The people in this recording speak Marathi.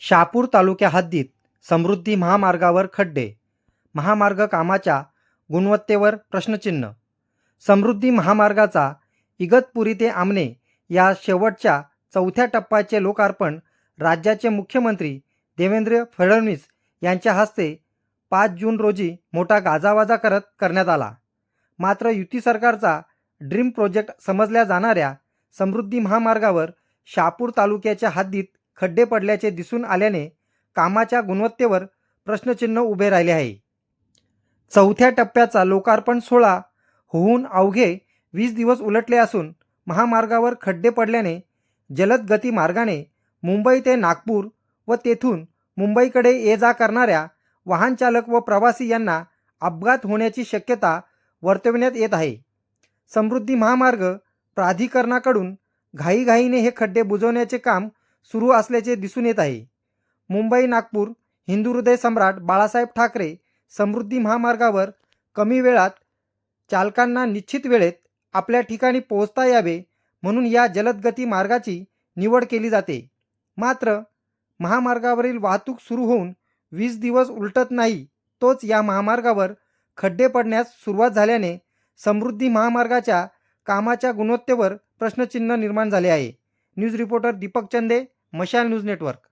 शहापूर तालुक्या हद्दीत समृद्धी महामार्गावर खड्डे महामार्ग कामाच्या गुणवत्तेवर प्रश्नचिन्ह. समृद्धी महामार्गाचा इगतपुरी ते आमने या शेवटच्या चौथ्या टप्प्याचे लोकार्पण राज्याचे मुख्यमंत्री देवेंद्र फडणवीस यांच्या हस्ते पाच जून रोजी मोठा गाजावाजा करत करण्यात आला. मात्र युती सरकारचा ड्रीम प्रोजेक्ट समजल्या जाणाऱ्या समृद्धी महामार्गावर शहापूर तालुक्याच्या हद्दीत खड्डे पडल्याचे दिसून आल्याने कामाच्या गुणवत्तेवर प्रश्नचिन्ह उभे राहिले आहे. चौथ्या टप्प्याचा लोकार्पण सोहळा होऊन अवघे वीस दिवस उलटले असून महामार्गावर खड्डे पडल्याने जलद गती मार्गाने मुंबई ते नागपूर व तेथून मुंबईकडे ये जा करणाऱ्या वाहनचालक व प्रवासी यांना अपघात होण्याची शक्यता वर्तविण्यात येत आहे. समृद्धी महामार्ग प्राधिकरणाकडून घाईघाईने हे खड्डे बुजवण्याचे काम सुरू असल्याचे दिसून येत आहे. मुंबई नागपूर हिंदू हृदय सम्राट बाळासाहेब ठाकरे समृद्धी महामार्गावर कमी वेळात चालकांना निश्चित वेळेत आपल्या ठिकाणी पोहोचता यावे म्हणून या जलदगती मार्गाची निवड केली जाते. मात्र महामार्गावरील वाहतूक सुरू होऊन वीस दिवस उलटत नाही तोच या महामार्गावर खड्डे पडण्यास सुरुवात झाल्याने समृद्धी महामार्गाच्या कामाच्या गुणवत्तेवर प्रश्नचिन्ह निर्माण झाले आहे. न्यूज रिपोर्टर दीपक चंदे मशाल न्यूज नेटवर्क